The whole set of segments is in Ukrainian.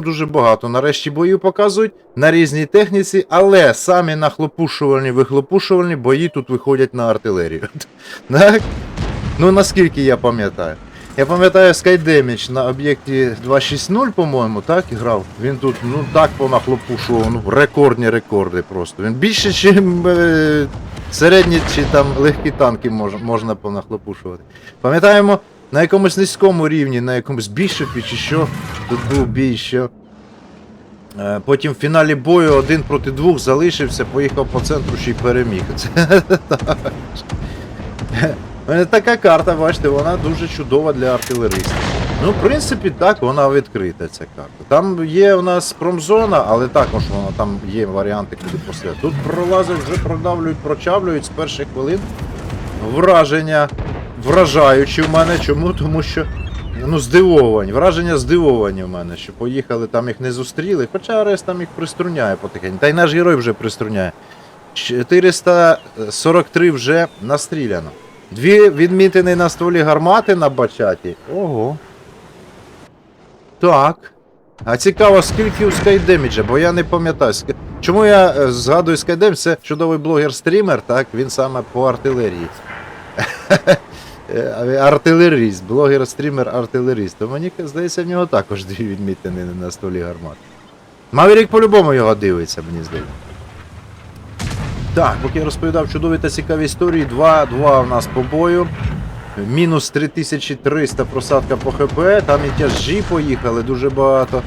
дуже багато. Нарешті бої показують на різній техніці, але самі нахлопушувальні, вихлопушувальні бої тут виходять на артилерію. Так? Ну наскільки я пам'ятаю. Я пам'ятаю Skydamage на об'єкті 260, по-моєму, так грав. Він тут ну так понахлопушував, ну рекордні рекорди просто. Він більше, ніж е, середні чи там легкі танки мож, можна понахлопушувати. Пам'ятаємо, на якомусь низькому рівні, на якомусь бішопі чи що, тут був бій, що. е, Потім в фіналі бою один проти двох залишився, поїхав по центру ще й переміг. Це така карта, бачите, вона дуже чудова для артилеристів. Ну, в принципі, так, вона відкрита, ця карта. Там є у нас промзона, але також вона там є варіанти, куди постріляти. Тут пролазять, вже продавлюють, прочавлюють з перших хвилин. Враження вражаючі в мене. Чому? Тому що. Ну, здивовані. Враження здивовані в мене, що поїхали, там їх не зустріли. Хоча Арес там їх приструняє потихеньку. Та й наш герой вже приструняє. 443 вже настріляно. Дві відмітини на стволі гармати на бачаті. Ого. Так. А цікаво, скільки у Skydamage, бо я не пам'ятаю. Чому я е, згадую Skydamage? Це чудовий блогер-стрімер, так? Він саме по артилерії. Е, Артилеріст, блогер-стрімер артилеріст. То мені здається, в нього також дві відмітини на столі гармат. Мавірік по-любому його дивиться, мені здається. Так, поки я розповідав чудові та цікаві історії, 2-2 у нас по бою. Мінус 3300 просадка по ХП, там і тяжі поїхали дуже багато.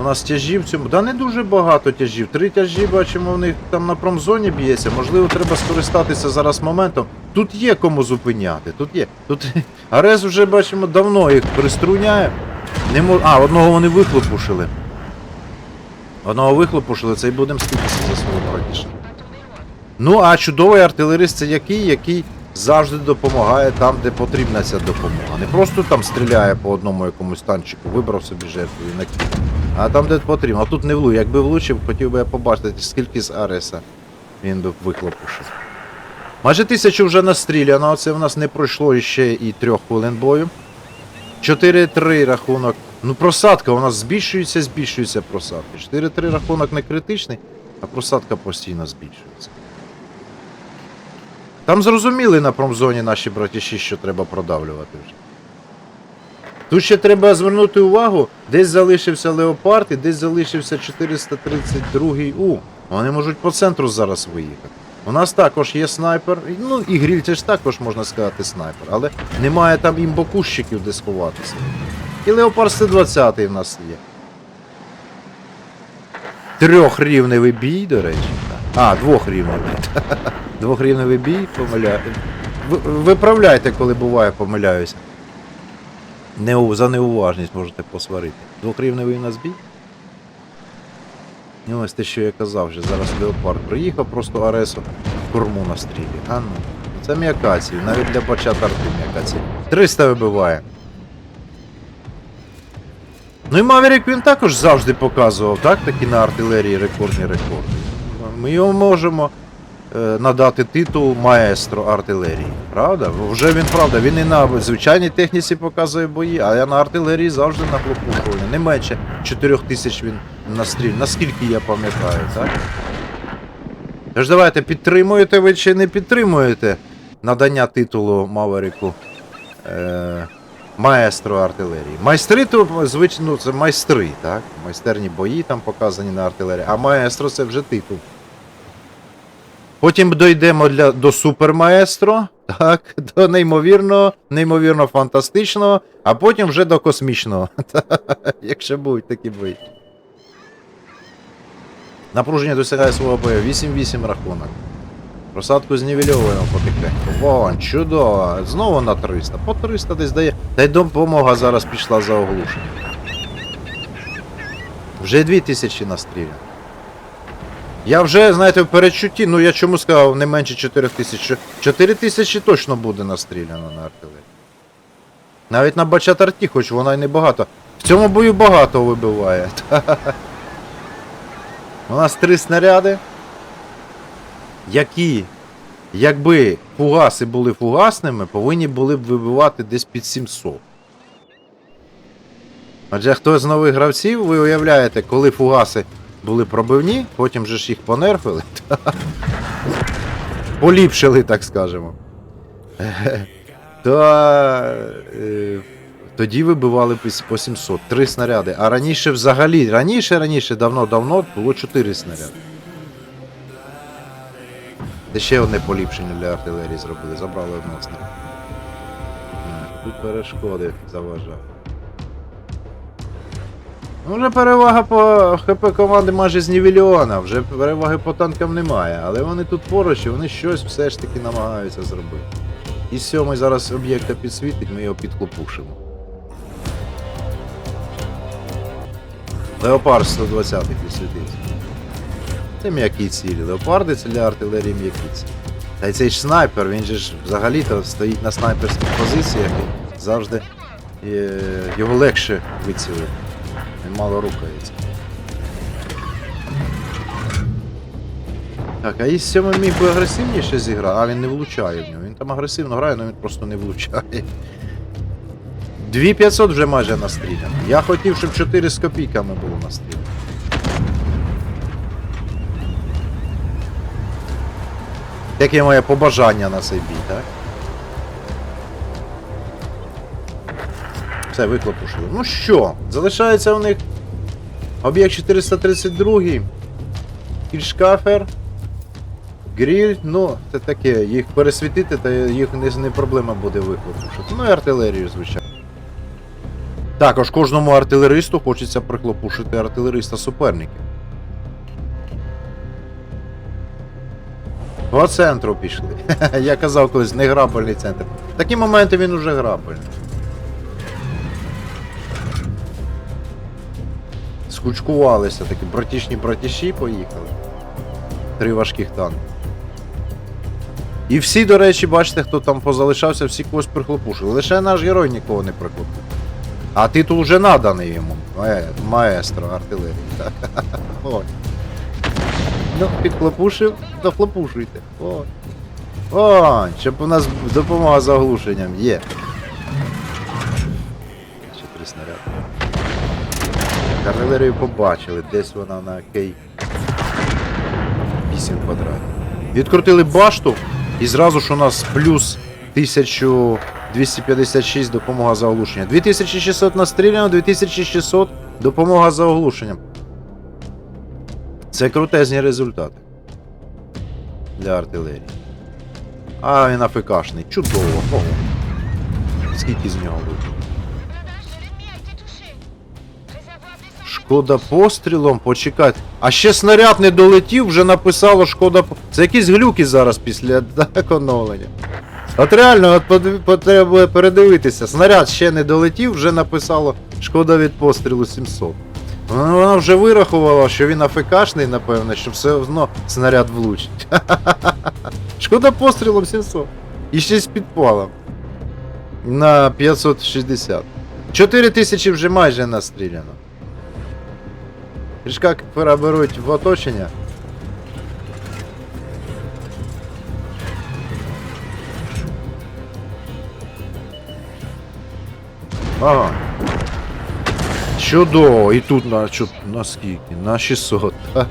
У нас тяжів в цьому. Да не дуже багато тяжів. Три тяжі бачимо, в них там на промзоні б'ється. Можливо, треба скористатися зараз моментом. Тут є кому зупиняти. Тут є. Тут Арес вже бачимо давно їх приструняє. Не мож... А, одного вони вихлопушили. Одного вихлопушили, це і будемо скидатися за свого братіша. Ну, а чудовий артилерист це який, який завжди допомагає там, де потрібна ця допомога. Не просто там стріляє по одному якомусь танчику, вибрав собі жертву і накинув. А там, де потрібно. А тут не влучив. Якби влучив, хотів би я побачити, скільки з Ареса він би вихлопушив. Майже тисячу вже настріляно, це в нас не пройшло ще і трьох хвилин бою. 4-3 рахунок. Ну, просадка у нас збільшується, збільшується просадка. 4-3 рахунок не критичний, а просадка постійно збільшується. Там зрозуміли на промзоні наші братіші, що треба продавлювати вже. Тут ще треба звернути увагу, десь залишився Леопард і десь залишився 432 У. Вони можуть по центру зараз виїхати. У нас також є снайпер, ну і гріль це ж також можна сказати снайпер, але немає там імбокущиків, де сховатися. І Леопард 120 в нас є. Трьохрівневий бій, до речі. А, двохрівневий. Двохрівневий бій, помиляю. Виправляйте, коли буває, помиляюся. За неуважність можете посварити. Двохрівневий у нас бій. І ось те, що я казав, що зараз Леопард приїхав, просто Аресу корму настрілює. А ну, це м'якації, навіть для бачат арти м'якації. 300 вибиває. Ну і Маверік він також завжди показував, так, такі на артилерії рекордні рекорди. Ми йому можемо е, надати титул маестро артилерії. Правда? Вже він правда, він і на звичайній техніці показує бої, а я на артилерії завжди на хлопушуванні. Не менше 4 тисяч він настріль, наскільки я пам'ятаю, так? Тож давайте, підтримуєте ви чи не підтримуєте надання титулу Маверіку е, маестро артилерії. Майстри то звично, ну, це майстри, так? Майстерні бої там показані на артилерії, а маестро це вже титул. Потім дійдемо для, до супермаестро, так, до неймовірного, неймовірно фантастичного, а потім вже до космічного. Якщо будуть такі бої. Напруження досягає свого бою. 8-8 рахунок. Просадку знівельовуємо потихеньку. Вон, чудово. Знову на 300. По 300 десь дає. Та й допомога зараз пішла за оглушення. Вже 2000 настріляно. Я вже, знаєте, в передчутті, ну я чому сказав не менше 4 тисяч. 4 тисячі точно буде настріляно на артилерії. Навіть на бачат-арті, хоч вона й не багато. В цьому бою багато вибиває. У нас три снаряди, які, якби фугаси були фугасними, повинні були б вибивати десь під 700. Адже хтось з нових гравців, ви уявляєте, коли фугаси були пробивні, потім же ж їх понерфили. Поліпшили, так скажемо. То е, тоді вибивали по 700, 3 снаряди. А раніше взагалі, раніше, раніше, давно-давно було 4 снаряди. Це ще одне поліпшення для артилерії зробили, забрали одного снаряду. Тут перешкоди заважають. Ну, вже перевага по ХП команди майже знівельована, вже переваги по танкам немає, але вони тут поруч і вони щось все ж таки намагаються зробити. І сьомий зараз об'єкта підсвітить, ми його підхлопушимо. Леопард 120 підсвітився. Це м'які цілі. Леопарди це для артилерії м'які цілі. Та й цей ж снайпер, він же ж взагалі-то стоїть на снайперських позиціях і завжди е, його легше вицілити. Він мало рухається. Так, а і сьомий міг би агресивніше зіграти, а він не влучає в нього. Він там агресивно грає, але він просто не влучає. 2500 вже майже настріляно. Я хотів, щоб 4 з копійками було настріляно. Яке моє побажання на цей бій, так? Все, виклопушили. Ну що, залишається у них об'єкт 432, кільшкафер, гріль, ну, це таке, їх пересвітити, та їх не, проблема буде виклопушити. Ну і артилерію, звичайно. Також кожному артилеристу хочеться приклопушити артилериста суперників. По центру пішли. Я казав колись, не грабельний центр. В такі моменти він уже грабельний. Скучкувалися такі братішні братіші поїхали. Три важких танки. І всі, до речі, бачите, хто там позалишався, всі когось прихлопушили. Лише наш герой нікого не прихлопушив. А титул вже наданий йому. Маестро артилерії. Ой. Ну, підхлопушив, дохлопушуйте. Ой. О, щоб у нас допомога з оглушенням є. Ще три снаряди. Артилерію побачили, десь вона на кей 8 квадратів. Відкрутили башту і зразу ж у нас плюс 1256 допомога за оглушення. 2600 настріляно, 2600 допомога за оглушенням. Це крутезні результати для артилерії. А він АФКшний. Чудово. Ого. Скільки з нього буде? Шкода пострілом, почекайте. А ще снаряд не долетів, вже написало шкода. Це якісь глюки зараз після оновлення. От реально, от подив- по- передивитися. Снаряд ще не долетів, вже написало шкода від пострілу 700. Вона вже вирахувала, що він АФКшний, напевно, що все одно снаряд влучить. Шкода пострілом 700. І ще з підпалом. На 560. 4000 вже майже настріляно. Трішка переберуть в оточення. Ага. Чудово, і тут на, на скільки? На 600.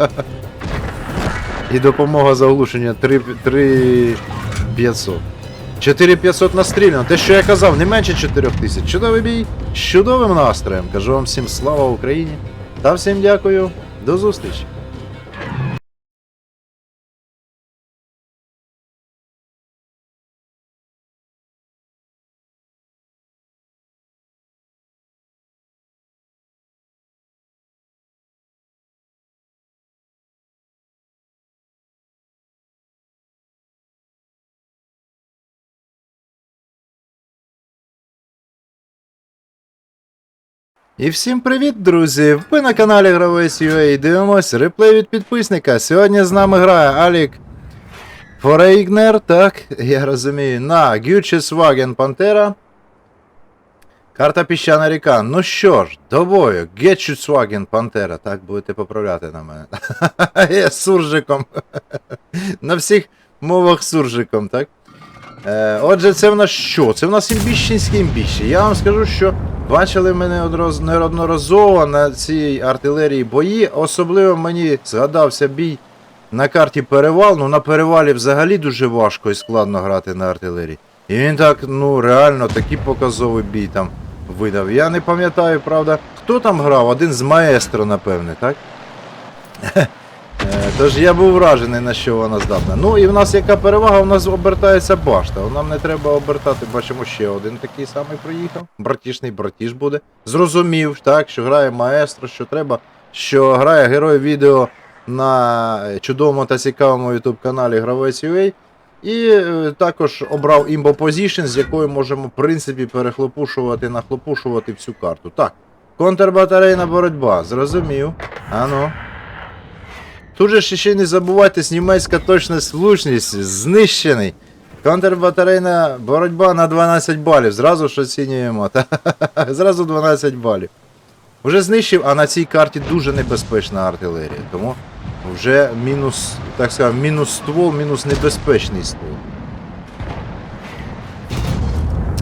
І допомога за оглушення 3, 3 500. 4500 настріляно. Те, що я казав, не менше 4000. Чудовий бій з чудовим настроєм. Кажу вам всім слава Україні. Та всім дякую. До зустрічі. І всім привіт, друзі! Ви на каналі Гравець UA дивимось реплей від підписника. Сьогодні з нами грає Алік Форейгнер, так, я розумію, на Гючесваген Пантера. Карта Піщана ріка. Ну що ж, до бою. Гетчусваген Пантера. Так будете поправляти на мене. Я суржиком. На всіх мовах суржиком, так? Е, отже, це в нас що? Це в нас імбіщенське імбіще. Я вам скажу, що бачили мене одроз- неодноразово на цій артилерії бої. Особливо мені згадався бій на карті перевал. Ну на перевалі взагалі дуже важко і складно грати на артилерії. І він так, ну реально, такий показовий бій там видав. Я не пам'ятаю, правда, хто там грав? Один з маестро, напевне, так? Е, Тож я був вражений, на що вона здатна. Ну і в нас яка перевага, у нас обертається башта. Нам не треба обертати, бачимо, ще один такий самий приїхав. Братішний братіш буде. Зрозумів, так, що грає маестро, що треба, що грає герой відео на чудовому та цікавому YouTube каналі Гравець UA. І е, також обрав Imbo Position, з якою можемо, в принципі, перехлопушувати, нахлопушувати всю карту. Так, контрбатарейна боротьба, зрозумів. Ану. Тут же ще не забувайтесь, німецька точність влучність, знищений. Контрбатарейна боротьба на 12 балів. Зразу ж оцінюємо. Зразу 12 балів. Вже знищив, а на цій карті дуже небезпечна артилерія. Тому вже мінус, так сказати, мінус ствол, мінус небезпечний ствол.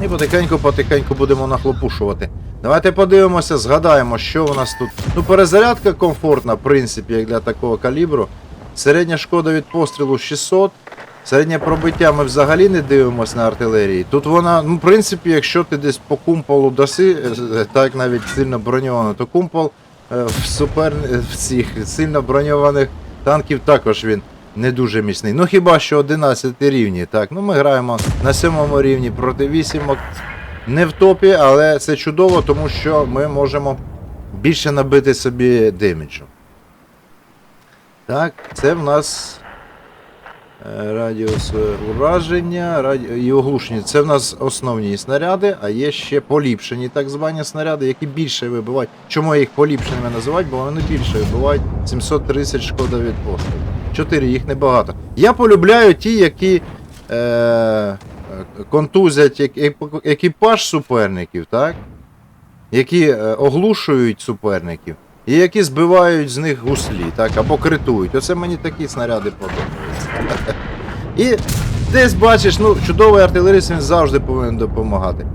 І потихеньку-потихеньку будемо нахлопушувати. Давайте подивимося, згадаємо, що у нас тут. Ну, перезарядка комфортна, в принципі, як для такого калібру. Середня шкода від пострілу 600. Середнє пробиття ми взагалі не дивимося на артилерії. Тут вона, ну, в принципі, якщо ти десь по кумполу даси, е, так навіть сильно броньовано, то кумпол е, в супер цих сильно броньованих танків також він не дуже міцний. Ну хіба що 11 рівні, так. Ну ми граємо на 7 рівні проти вісімок. Не в топі, але це чудово, тому що ми можемо більше набити собі деміджу. Так, це в нас е, радіус ураження раді... і оглушення. Це в нас основні снаряди, а є ще поліпшені так звані снаряди, які більше вибивають. Чому я їх поліпшеними називають? Бо вони більше вибивають 730 шкода від пострілу. 4, їх небагато. Я полюбляю ті, які е, контузять ек- ек- екіпаж суперників, так? які е, оглушують суперників, і які збивають з них гуслі, так, або критують. Оце мені такі снаряди подобаються. І десь бачиш, ну, чудовий артилерист він завжди повинен допомагати.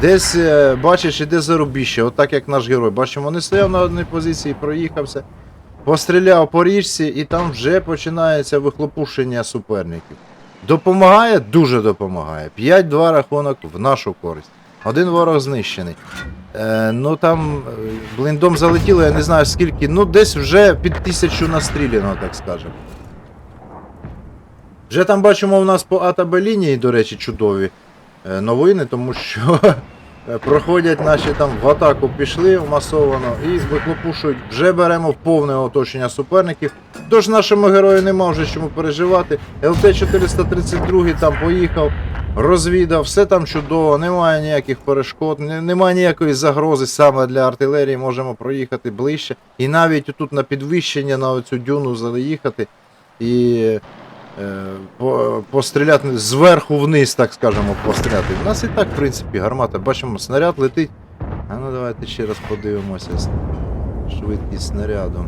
Десь е, бачиш, іде зарубіще, отак як наш герой. Бачимо, не стояв на одній позиції, проїхався, постріляв по річці, і там вже починається вихлопушення суперників. Допомагає, дуже допомагає. 5-2 рахунок в нашу користь. Один ворог знищений. Е, ну там блиндом бліндом залетіло, я не знаю скільки, ну десь вже під тисячу настріляно, так скажемо. Вже там бачимо у нас по А та Б лінії, до речі, чудові е, новини, тому що е, проходять наші там в атаку пішли масовано і вихлопушують. Вже беремо повне оточення суперників. Тож нашому герою нема вже чому переживати. ЛТ-432 там поїхав, розвідав, все там чудово, немає ніяких перешкод, немає ніякої загрози саме для артилерії, можемо проїхати ближче. І навіть тут на підвищення на оцю дюну заїхати і е, постріляти зверху вниз, так скажемо, постріляти. У нас і так, в принципі, гармата. Бачимо, снаряд летить. А ну давайте ще раз подивимося. Швидкість снаряду.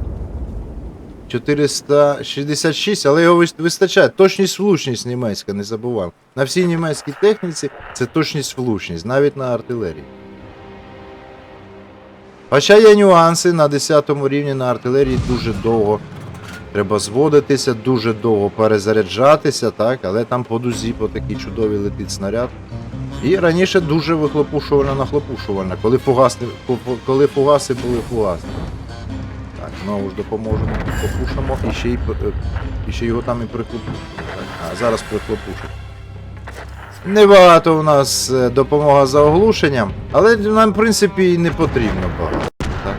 466, але його вистачає. Точність влучність німецька, не забуваємо. На всій німецькій техніці це точність влучність, навіть на артилерії. Хоча є нюанси на 10 рівні на артилерії дуже довго. Треба зводитися, дуже довго перезаряджатися, так, але там по дузі по такій чудовій летить снаряд. І раніше дуже вихлопушувальна нахлопушувальна, коли фугаси, коли фугаси були фугасні. Так, знову ж допоможемо, попушимо і ще, й, і ще його там і приклопушимо. Так, а зараз прихлопушимо. Небагато у нас е, допомога за оглушенням, але нам, в принципі, і не потрібно багато. Так?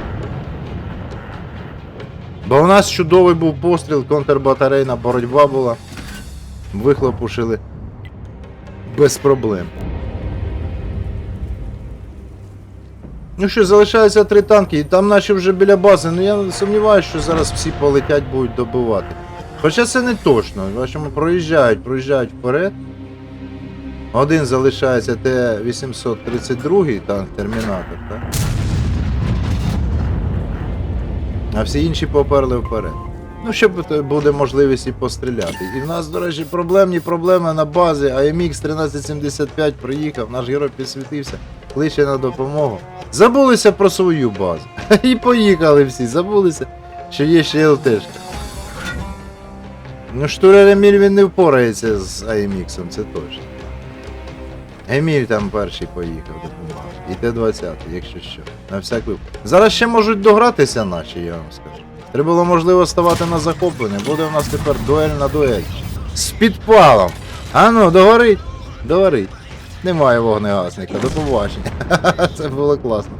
Бо у нас чудовий був постріл, контрбатарейна боротьба була. Вихлопушили без проблем. Ну що, залишається три танки, і там наші вже біля бази. Ну я сумніваюся, що зараз всі полетять будуть добивати. Хоча це не точно. Бачимо, проїжджають, проїжджають вперед. Один залишається Т-832 танк Термінатор, так? А всі інші поперли вперед. Ну, щоб буде можливість і постріляти. І в нас, до речі, проблемні проблеми на базі. AMX 1375 приїхав, наш герой підсвітився, кличе на допомогу. Забулися про свою базу. І поїхали всі, забулися, що є ще ЛТшка. Ну, штурер Еміль він не впорається з AMX, це точно. Еміль там перший поїхав допомагав. І Т-20, якщо що. На всяк. Зараз ще можуть догратися наші, я вам скажу. Треба було можливо ставати на захоплення. Буде у нас тепер дуель на дуель. З підпалом. А ну, догорить. Догорить. Немає вогнегасника, до побачення. Це було класно.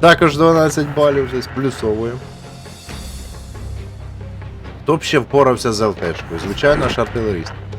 Також 12 балів вже сплюсовуємо. Хто б ще впорався з ЛТшкою? Звичайно ж артилеріст.